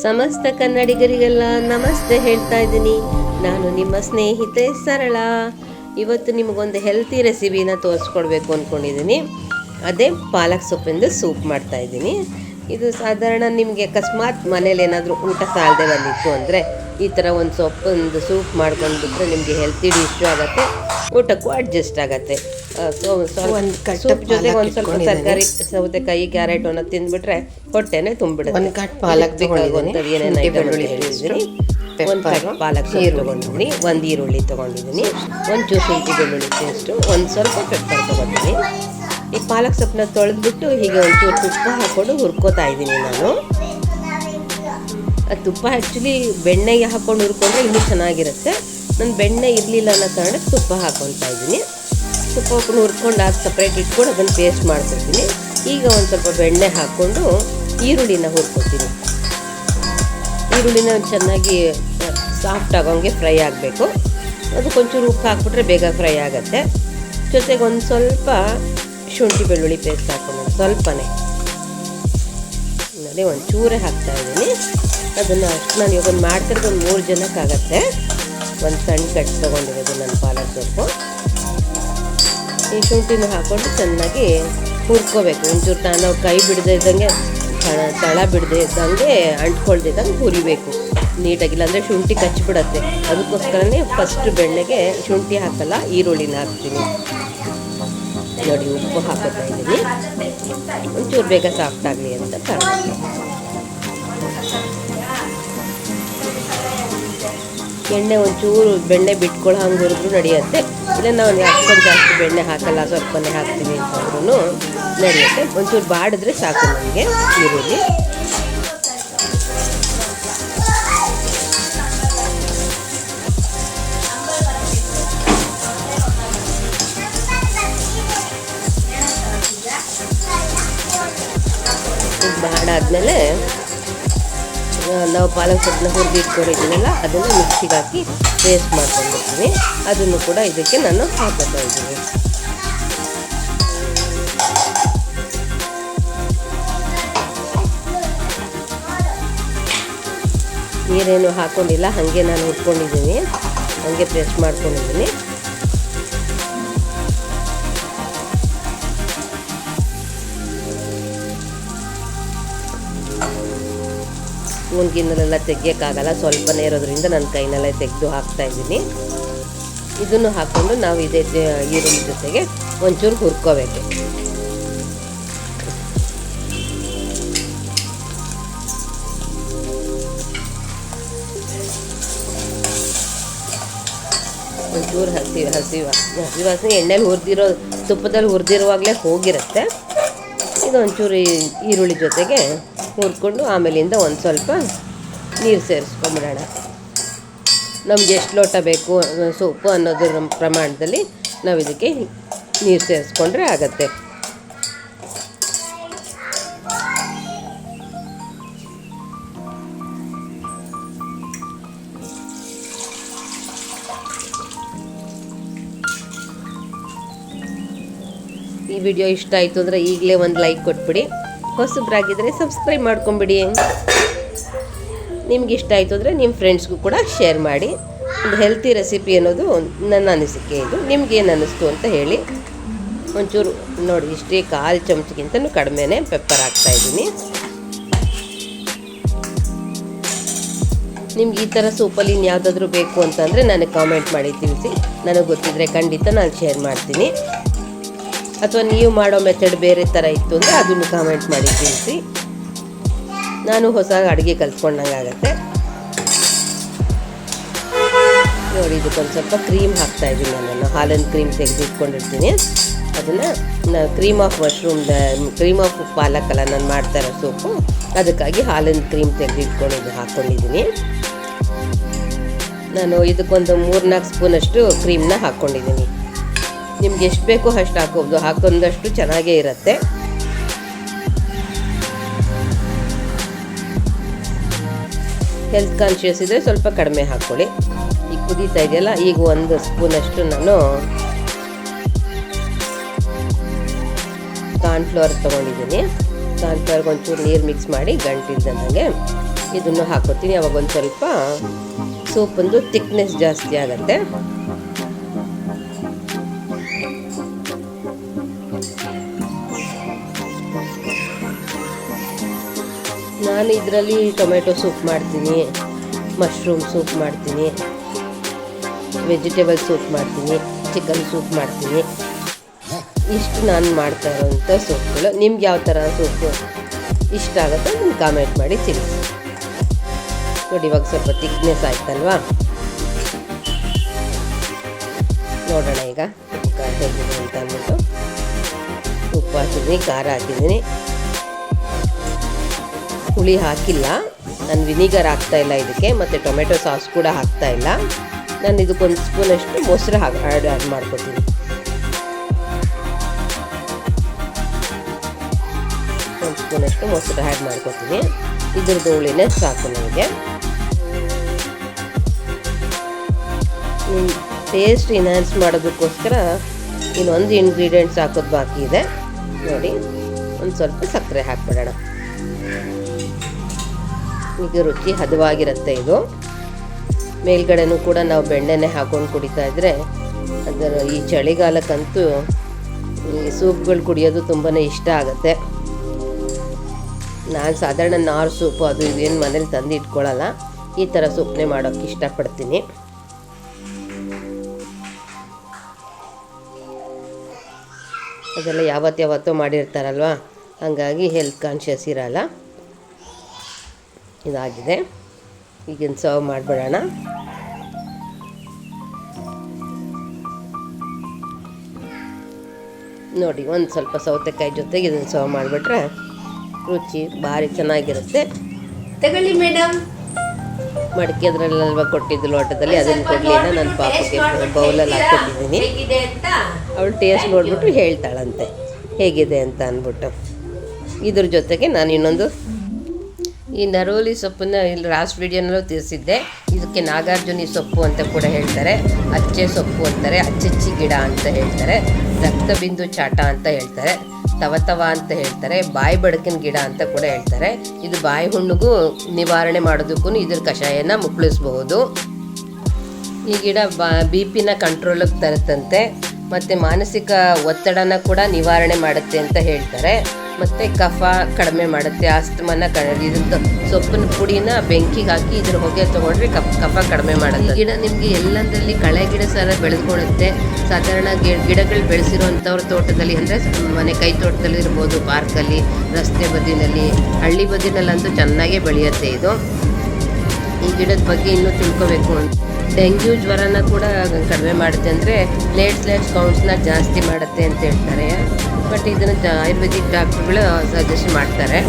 ಸಮಸ್ತ ಕನ್ನಡಿಗರಿಗೆಲ್ಲ ನಮಸ್ತೆ ಹೇಳ್ತಾ ಇದ್ದೀನಿ. ನಾನು ನಿಮ್ಮ ಸ್ನೇಹಿತೆ ಸರಳ. ಇವತ್ತು ನಿಮಗೊಂದು ಹೆಲ್ತಿ ರೆಸಿಪಿನ ತೋರಿಸ್ಕೊಡ್ಬೇಕು ಅಂದ್ಕೊಂಡಿದ್ದೀನಿ ಅದೇ ಪಾಲಕ್ ಸೊಪ್ಪಿಂದ ಸೂಪ್ ಮಾಡ್ತಾ ಇದ್ದೀನಿ. ಇದು ಸಾಧಾರಣ ನಿಮಗೆ ಅಕಸ್ಮಾತ್ ಮನೇಲಿ ಏನಾದರೂ ಊಟ ಸಾಲದೆ ಬಂದಿತ್ತು ಅಂದರೆ ಈ ಥರ ಒಂದು ಸೊಪ್ಪೊಂದು ಸೂಪ್ ಮಾಡ್ಕೊಂಡ್ಬಿಟ್ರೆ ನಿಮಗೆ ಹೆಲ್ತಿ ಡಿಶ್ಶು ಆಗುತ್ತೆ, ಊಟಕ್ಕೂ ಅಡ್ಜಸ್ಟ್ ಆಗುತ್ತೆ. ಸೂಪ್ ಜೊತೆಗೆ ಒಂದು ಸ್ವಲ್ಪ ತರಕಾರಿ ಸೌತೆಕಾಯಿ ಕ್ಯಾರೆಟ್ ಅನ್ನ ತಿಂದ್ಬಿಟ್ರೆ ಹೊಟ್ಟೆನೆ ತುಂಬಿಡುತ್ತೆ. ಒಂದು ಕಟ್ ಪಾಲಕ್ ಬೇಕಾಗುವಂಥದ್ದು. ಏನೇನು ಬೆಳ್ಳುಳ್ಳಿ ಹೇಳಿದ್ದೀನಿ ಒಂದು ಕಟ್ ಪಾಲಕ್ ತೊಗೊಂಡಿದ್ದೀನಿ. ಒಂದು ಈರುಳ್ಳಿ ತೊಗೊಂಡಿದ್ದೀನಿ. ಒಂದು ಶುಂಠಿ ಬೆಳ್ಳುಳ್ಳಿ ಪೇಸ್ಟು ಒಂದು ಸ್ವಲ್ಪ ಪೆಪ್ಪರ್ ತೊಗೊಂಡಿದ್ದೀನಿ. ಈ ಪಾಲಕ್ ಸೊಪ್ಪನ್ನ ತೊಳೆದ್ಬಿಟ್ಟು ಹೀಗೆ ಒಂಚೂರು ತುಪ್ಪ ಹಾಕ್ಕೊಂಡು ಹುರ್ಕೋತಾ ಇದ್ದೀನಿ ನಾನು. ಆ ತುಪ್ಪ ಆ್ಯಕ್ಚುಲಿ ಬೆಣ್ಣೆಗೆ ಹಾಕ್ಕೊಂಡು ಹುರ್ಕೊಂಡ್ರೆ ಇನ್ನೂ ಚೆನ್ನಾಗಿರುತ್ತೆ. ನಾನು ಬೆಣ್ಣೆ ಇರಲಿಲ್ಲ ಅನ್ನೋ ಕಾರಣಕ್ಕೆ ತುಪ್ಪ ಹಾಕ್ಕೊಳ್ತಾ ಇದ್ದೀನಿ. ತುಪ್ಪ ಹಾಕೊಂಡು ಹುರ್ಕೊಂಡು ಅದು ಸಪ್ರೇಟ್ ಇಟ್ಕೊಂಡು ಅದನ್ನು ಪೇಸ್ಟ್ ಮಾಡ್ಕೊತೀನಿ ಈಗ ಒಂದು ಸ್ವಲ್ಪ ಬೆಣ್ಣೆ ಹಾಕ್ಕೊಂಡು ಈರುಳ್ಳಿನ ಹುರ್ಕೊತೀನಿ ಈರುಳ್ಳಿನ ಚೆನ್ನಾಗಿ ಸಾಫ್ಟ್ ಆಗೋಂಗೆ ಫ್ರೈ ಆಗಬೇಕು. ಅದು ಅದಕ್ಕೊಂಚೂರು ಉಪ್ಪು ಹಾಕ್ಬಿಟ್ರೆ ಬೇಗ ಫ್ರೈ ಆಗುತ್ತೆ. ಜೊತೆಗೆ ಒಂದು ಸ್ವಲ್ಪ ಶುಂಠಿ ಬೆಳ್ಳುಳ್ಳಿ ಪೇಸ್ಟ್ ಹಾಕೊಂಡು ಸ್ವಲ್ಪನೇ. ನೋಡಿ ಒಂದು ಚೂರೆ ಹಾಕ್ತಾ ಇದ್ದೀನಿ. ಅದನ್ನು ಅಷ್ಟು ನಾನು ಇವಾಗ ಮಾಡ್ತಿರೋದು ಒಂದು ಮೂರು ಜನಕ್ಕಾಗತ್ತೆ. ಒಂದು ಸಣ್ಣ ಕಟ್ ತೊಗೊಂಡಿರೋದು ನನ್ನ ಪಾಲಕ್ ಸೊಪ್ಪು. ಈ ಶುಂಠಿನೂ ಹಾಕ್ಕೊಂಡು ಚೆನ್ನಾಗಿ ಹುರ್ಕೋಬೇಕು. ಒಂಚೂರು ತಾನು ಕೈ ಬಿಡದೆ ಇದ್ದಂಗೆ, ತಳ ಬಿಡದೆ ಇದ್ದಂಗೆ ಅಂಟ್ಕೊಳ್ದಿದ್ದಂಗೆ ಹುರಿಬೇಕು. ನೀಟಾಗಿಲ್ಲ ಅಂದರೆ ಶುಂಠಿ ಕಚ್ಚಿಬಿಡತ್ತೆ. ಅದಕ್ಕೋಸ್ಕರನೇ ಫಸ್ಟ್ ಬೆಣ್ಣೆಗೆ ಶುಂಠಿ ಹಾಕಲ್ಲ, ಈರುಳ್ಳಿನ ಹಾಕ್ತೀನಿ. ನೋಡಿ, ಉಪ್ಪು ಹಾಕೋತಾ ಇದ್ದೀನಿ. ಒಂಚೂರು ಬೇಗ ಸಾಫ್ಟ್ ಆಗಲಿ ಅಂತ ಕಾರಣ ಎಣ್ಣೆ ಒಂಚೂರು ಬೆಣ್ಣೆ ಬಿಟ್ಕೊಳ್ಳೋ ಹಂಗೆ ನಡೆಯುತ್ತೆ. ಇಲ್ಲ ನಾವು ಅಷ್ಟೊಂದು ಜಾಸ್ತಿ ಬೆಣ್ಣೆ ಹಾಕಲ್ಲ, ಸ್ವಲ್ಪನೇ ಹಾಕ್ತೀವಿ ಅಂತಂದ್ರೂ ನಡೆಯುತ್ತೆ. ಒಂಚೂರು ಬಾಡಿದ್ರೆ ಸಾಕು ನಮಗೆ ಈರುಳ್ಳಿ. ಬಾಡಾದ್ಮೇಲೆ ನಾವು ಪಾಲಕ್ ಸೊಪ್ಪನ್ನ ಹುರಿದು ಇಟ್ಕೊಂಡಿದ್ದೀನಲ್ಲ ಅದನ್ನು ಮಿಕ್ಸಿಗೆ ಹಾಕಿ ಪೇಸ್ಟ್ ಮಾಡ್ಕೊಂಡಿರ್ತೀನಿ. ಅದನ್ನು ಕೂಡ ಇದಕ್ಕೆ ನಾನು ಹಾಕೋತಾ ಇದ್ದೀನಿ. ನೀರೇನು ಹಾಕೊಂಡಿಲ್ಲ, ಹಾಗೆ ನಾನು ಹುರ್ಕೊಂಡಿದ್ದೀನಿ. ಹಾಗೆ ಪೇಸ್ಟ್ ಮಾಡ್ಕೊಂಡಿದ್ದೀನಿ. ಸ್ಪೂನ್ಗಿನ್ನಲೆಲ್ಲ ತೆಗಿಯೋಕ್ಕಾಗಲ್ಲ, ಸ್ವಲ್ಪನೇ ಇರೋದ್ರಿಂದ ನನ್ನ ಕೈನಲ್ಲೇ ತೆಗೆದು ಹಾಕ್ತಾ ಇದ್ದೀನಿ. ಇದನ್ನು ಹಾಕ್ಕೊಂಡು ನಾವು ಇದೇ ಈರುಳ್ಳಿ ಜೊತೆಗೆ ಒಂಚೂರು ಹುರ್ಕೋಬೇಕು. ಒಂಚೂರು ಹಸಿ ಹಸಿ ಹಸಿ ವಾಸನೆ, ಎಣ್ಣೆಲಿ ಹುರಿದಿರೋ, ತುಪ್ಪದಲ್ಲಿ ಹುರಿದಿರುವಾಗಲೇ ಹೋಗಿರುತ್ತೆ. ಇದು ಒಂಚೂರು ಈರುಳ್ಳಿ ಜೊತೆಗೆ ಹುರ್ಕೊಂಡು ಆಮೇಲಿಂದ ಒಂದು ಸ್ವಲ್ಪ ನೀರು ಸೇರಿಸ್ಕೊಂಬಿಡೋಣ. ನಮ್ಗೆ ಎಷ್ಟು ಲೋಟ ಬೇಕು ಸೊಪ್ಪು ಅನ್ನೋದ್ರ ಪ್ರಮಾಣದಲ್ಲಿ ನಾವು ಇದಕ್ಕೆ ನೀರು ಸೇರಿಸ್ಕೊಂಡ್ರೆ ಆಗತ್ತೆ. ಈ ವಿಡಿಯೋ ಇಷ್ಟ ಆಯಿತು ಅಂದರೆ ಈಗಲೇ ಒಂದು ಲೈಕ್ ಕೊಟ್ಬಿಡಿ. ಹೊಸಬ್ರಾಗಿದ್ದರೆ ಸಬ್ಸ್ಕ್ರೈಬ್ ಮಾಡ್ಕೊಂಬಿಡಿ. ನಿಮ್ಗೆ ಇಷ್ಟ ಆಯಿತು ಅಂದರೆ ನಿಮ್ಮ ಫ್ರೆಂಡ್ಸ್ಗೂ ಕೂಡ ಶೇರ್ ಮಾಡಿ. ಒಂದು ಹೆಲ್ತಿ ರೆಸಿಪಿ ಅನ್ನೋದು ನನ್ನ ಅನಿಸಿಕೆ ಇದು. ನಿಮ್ಗೇನು ಅನ್ನಿಸ್ತು ಅಂತ ಹೇಳಿ. ಒಂಚೂರು ನೋಡಿ, ಇಷ್ಟೇ ಕಾಲು ಚಮಚಕ್ಕಿಂತನೂ ಕಡಿಮೆನೇ ಪೆಪ್ಪರ್ ಹಾಕ್ತಾ ಇದ್ದೀನಿ. ನಿಮ್ಗೆ ಈ ಥರ ಸೂಪಲ್ಲಿ ಇನ್ನು ಯಾವುದಾದ್ರೂ ಬೇಕು ಅಂತಂದರೆ ನನಗೆ ಕಾಮೆಂಟ್ ಮಾಡಿ ತಿಳಿಸಿ. ನನಗೆ ಗೊತ್ತಿದ್ದರೆ ಖಂಡಿತ ನಾನು ಶೇರ್ ಮಾಡ್ತೀನಿ. ಅಥವಾ ನೀವು ಮಾಡೋ ಮೆಥಡ್ ಬೇರೆ ಥರ ಇತ್ತು ಅಂದರೆ ಅದನ್ನು ಕಾಮೆಂಟ್ ಮಾಡಿ ತಿಳಿಸಿ. ನಾನು ಹೊಸ ಅಡುಗೆ ಕಲ್ತ್ಕೊಂಡಂಗೆ ಆಗುತ್ತೆ. ನೋಡಿ, ಇದಕ್ಕೊಂದು ಸ್ವಲ್ಪ ಕ್ರೀಮ್ ಹಾಕ್ತಾ ಇದ್ದೀನಿ ನಾನು ಹಾಲಿನ ಕ್ರೀಮ್ ತೆಗೆದಿಟ್ಕೊಂಡಿರ್ತೀನಿ. ಅದನ್ನು cream of mushroom cream of ಪಾಲಕಲ್ಲ ನಾನು ಮಾಡ್ತಾ ಇರೋ ಸೂಪು. ಅದಕ್ಕಾಗಿ ಹಾಲಿನ ಕ್ರೀಮ್ ತೆಗೆದಿಟ್ಕೊಂಡಿದ್ದು ಹಾಕ್ಕೊಂಡಿದ್ದೀನಿ ನಾನು ಇದಕ್ಕೊಂದು ಮೂರ್ನಾಲ್ಕು ಸ್ಪೂನಷ್ಟು ಕ್ರೀಮ್ನ ಹಾಕ್ಕೊಂಡಿದ್ದೀನಿ ನಿಮ್ಗೆ ಎಷ್ಟು ಬೇಕೋ ಅಷ್ಟು ಹಾಕೋಬೋದು. ಹಾಕೊಂಡಷ್ಟು ಚೆನ್ನಾಗೇ ಇರುತ್ತೆ. ಹೆಲ್ತ್ ಕಾನ್ಷಿಯಸ್ ಇದ್ದರೆ ಸ್ವಲ್ಪ ಕಡಿಮೆ ಹಾಕ್ಕೊಳ್ಳಿ ಈಗ ಕುದೀತಾ ಇದೆಯಲ್ಲ, ಈಗ ಒಂದು ಸ್ಪೂನಷ್ಟು ನಾನು ಕಾರ್ನ್ಫ್ಲವರ್ ತೊಗೊಂಡಿದ್ದೀನಿ. ಕಾರ್ನ್ಫ್ಲವರ್ಗೆ ಒಂಚೂರು ನೀರು ಮಿಕ್ಸ್ ಮಾಡಿ ಗಂಟಿಲ್ದಂಗೆ ಇದನ್ನು ಹಾಕೋತೀನಿ. ಅವಾಗ ಒಂದು ಸ್ವಲ್ಪ ಸೂಪಂದು ತಿಕ್ನೆಸ್ ಜಾಸ್ತಿ ಆಗುತ್ತೆ. ನಾನು ಇದರಲ್ಲಿ ಟೊಮೆಟೊ ಸೂಪ್ ಮಾಡ್ತೀನಿ ಮಶ್ರೂಮ್ ಸೂಪ್ ಮಾಡ್ತೀನಿ ವೆಜಿಟೇಬಲ್ ಸೂಪ್ ಮಾಡ್ತೀನಿ ಚಿಕನ್ ಸೂಪ್ ಮಾಡ್ತೀನಿ. ಇಷ್ಟು ನಾನು ಮಾಡ್ತಾ ಇರೋಂಥ ಸೂಪ್ಗಳು. ನಿಮ್ಗೆ ಯಾವ ಥರ ಸೂಪ್ ಇಷ್ಟ ಆಗುತ್ತೆ ನೀವು ಕಾಮೆಂಟ್ ಮಾಡಿ ತಿಳಿಸಿ. ನೋಡಿ, ಇವಾಗ ಸ್ವಲ್ಪ ತಿಕ್ನೆಸ್ ಆಯ್ತಲ್ವಾ? ನೋಡೋಣ ಈಗ. ಅಂತ ಅಂದ್ಬಿಟ್ಟು ಉಪ್ಪು ಹಾಕಿದ್ದೀನಿ ಖಾರ ಹಾಕಿದ್ದೀನಿ. ಹುಳಿ ಹಾಕಿಲ್ಲ. ನಾನು ವಿನಿಗರ್ ಹಾಕ್ತಾ ಇಲ್ಲ ಇದಕ್ಕೆ, ಮತ್ತು ಟೊಮೆಟೊ ಸಾಸ್ ಕೂಡ ಹಾಕ್ತಾ ಇಲ್ಲ. ನಾನು ಇದಕ್ಕೊಂದು ಸ್ಪೂನಷ್ಟು ಮೊಸರು ಹಾಕಿ ಆ್ಯಡ್ ಆ್ಯಡ್ ಮಾಡ್ಕೊತೀನಿ. ಒಂದು ಸ್ಪೂನಷ್ಟು ಮೊಸರು ಆ್ಯಡ್ ಮಾಡ್ಕೊತೀನಿ. ಇದ್ರದ್ದು ಹುಳಿನೇ ಸಾಕು ನನಗೆ. ಟೇಸ್ಟ್ ಇನ್ಹ್ಯಾನ್ಸ್ ಮಾಡೋದಕ್ಕೋಸ್ಕರ ಇನ್ನೊಂದು ಇಂಗ್ರೀಡಿಯೆಂಟ್ಸ್ ಹಾಕೋದು ಬಾಕಿ ಇದೆ. ನೋಡಿ, ಒಂದು ಸ್ವಲ್ಪ ಸಕ್ಕರೆ ಹಾಕ್ಬಿಡೋಣ. ಈಗ ರುಚಿ ಹದವಾಗಿರುತ್ತೆ ಇದು. ಮೇಲ್ಗಡೆನೂ ಕೂಡ ನಾವು ಬೆಣ್ಣೆನೆ ಹಾಕೊಂಡು ಕುಡಿತಾ ಇದ್ದರೆ ಅದರ ಈ ಚಳಿಗಾಲಕ್ಕಂತೂ ಈ ಸೂಪ್ಗಳು ಕುಡಿಯೋದು ತುಂಬಾ ಇಷ್ಟ ಆಗುತ್ತೆ. ನಾನು ಸಾಧಾರಣ ನಾರು ಸೂಪು ಅದು ಇದೇನು ಮನೇಲಿ ತಂದು ಇಟ್ಕೊಳ್ಳಲ್ಲ ಈ ಥರ ಸೂಪ್ನೇ ಮಾಡೋಕ್ಕೆ ಇಷ್ಟಪಡ್ತೀನಿ. ಅದೆಲ್ಲ ಯಾವತ್ತು ಯಾವತ್ತೋ ಮಾಡಿರ್ತಾರಲ್ವ? ಹಾಗಾಗಿ ಹೆಲ್ತ್ ಕಾನ್ಷಿಯಸ್ ಇರಲ್ಲ. ಇದಾಗಿದೆ. ಈಗಿನ ಸರ್ವ್ ಮಾಡಿಬಿಡೋಣ. ನೋಡಿ ಒಂದು ಸ್ವಲ್ಪ ಸೌತೆಕಾಯಿ ಜೊತೆಗೆ ಇದನ್ನು ಸರ್ವ್ ಮಾಡಿಬಿಟ್ರೆ ರುಚಿ ಭಾರಿ ಚೆನ್ನಾಗಿರುತ್ತೆ. ತಗೊಳ್ಳಿ ಮೇಡಮ್ ಮಡಿಕೆ ಅದರಲ್ಲೆಲ್ಲ ಕೊಟ್ಟಿದ್ದು ಲೋಟದಲ್ಲಿ ಅದನ್ನು ಕೊಡಲಿಲ್ಲ ನನ್ನ ಪಾಪಕ್ಕೆ ಬೌಲಲ್ಲಿ ಹಾಕ್ಕೊಟ್ಟಿದ್ದೀನಿ ಅವಳು ಟೇಸ್ಟ್ ನೋಡಿಬಿಟ್ಟು ಹೇಳ್ತಾಳಂತೆ. ಹೇಗಿದೆ ಅಂತ ಅಂದ್ಬಿಟ್ಟು. ಇದ್ರ ಜೊತೆಗೆ ನಾನು ಇನ್ನೊಂದು ಈ ನರೋಲಿ ಸೊಪ್ಪನ್ನ ಇಲ್ಲಿ ಲಾಸ್ಟ್ ವಿಡಿಯೋನಲ್ಲೂ ತಿಳಿಸಿದ್ದೆ. ಇದಕ್ಕೆ ನಾಗಾರ್ಜುನಿ ಸೊಪ್ಪು ಅಂತ ಕೂಡ ಹೇಳ್ತಾರೆ. ಅಚ್ಚೆ ಸೊಪ್ಪು ಅಂತಾರೆ, ಅಚ್ಚಚ್ಚಿ ಗಿಡ ಅಂತ ಹೇಳ್ತಾರೆ, ರಕ್ತಬಿಂದು ಚಾಟ ಅಂತ ಹೇಳ್ತಾರೆ ತವತವ ಅಂತ ಹೇಳ್ತಾರೆ, ಬಾಯಿ ಬಡಕಿನ ಗಿಡ ಅಂತ ಕೂಡ ಹೇಳ್ತಾರೆ. ಇದು ಬಾಯಿ ಹುಣ್ಣುಗೂ ನಿವಾರಣೆ ಮಾಡೋದಕ್ಕೂ ಇದ್ರ ಕಷಾಯನ ಮುಕ್ಕಳಿಸ್ಬಹುದು. ಈ ಗಿಡ ಬಾ ಬಿ ಪಿನ ಕಂಟ್ರೋಲಿಗೆ ತರುತ್ತಂತೆ, ಮತ್ತು ಮಾನಸಿಕ ಒತ್ತಡನ ಕೂಡ ನಿವಾರಣೆ ಮಾಡುತ್ತೆ ಅಂತ ಹೇಳ್ತಾರೆ. ಮತ್ತು ಕಫ ಕಡಿಮೆ ಮಾಡುತ್ತೆ ಆಸ್ತಮನ ಕ ಇದಂತ ಸೊಪ್ಪಿನ ಪುಡಿನ ಬೆಂಕಿಗೆ ಹಾಕಿ ಇದ್ರ ಹೊಗೆ ತೊಗೊಂಡ್ರೆ ಕಫ ಕಫ ಕಡಿಮೆ ಮಾಡುತ್ತೆ. ಗಿಡ ನಿಮಗೆ ಎಲ್ಲದರಲ್ಲಿ ಕಳೆ ಗಿಡ ಸಹ ಬೆಳೆದುಕೊಳ್ಳುತ್ತೆ ಸಾಧಾರಣ ಗಿಡಗಳು ಬೆಳೆಸಿರುವಂಥವ್ರ ತೋಟದಲ್ಲಿ ಅಂದರೆ ಮನೆ ಕೈ ತೋಟದಲ್ಲಿ ಇರ್ಬೋದು, ಪಾರ್ಕಲ್ಲಿ, ರಸ್ತೆ ಬದಿನಲ್ಲಿ, ಹಳ್ಳಿ ಬದಿನಲ್ಲಂತೂ ಚೆನ್ನಾಗೇ ಬೆಳೆಯುತ್ತೆ ಇದು. ಈ ಗಿಡದ ಬಗ್ಗೆ ಇನ್ನೂ ತಿಳ್ಕೊಬೇಕು ಅಂತ. ಡೆಂಗ್ಯೂ ಜ್ವರನ ಕೂಡ ಕಡಿಮೆ ಮಾಡುತ್ತೆ ಅಂದರೆ ಪ್ಲೇಟ್ಲೆಟ್ಸ್ ಕೌಂಟ್ಸ್ನ ಜಾಸ್ತಿ ಮಾಡುತ್ತೆ ಅಂತ ಹೇಳ್ತಾರೆ. ಬಟ್ ಇದನ್ನು ಆಯುರ್ವೇದಿಕ್ ಡಾಕ್ಟ್ರುಗಳು ಸಜೆಸ್ಟ್ ಮಾಡ್ತಾರೆ.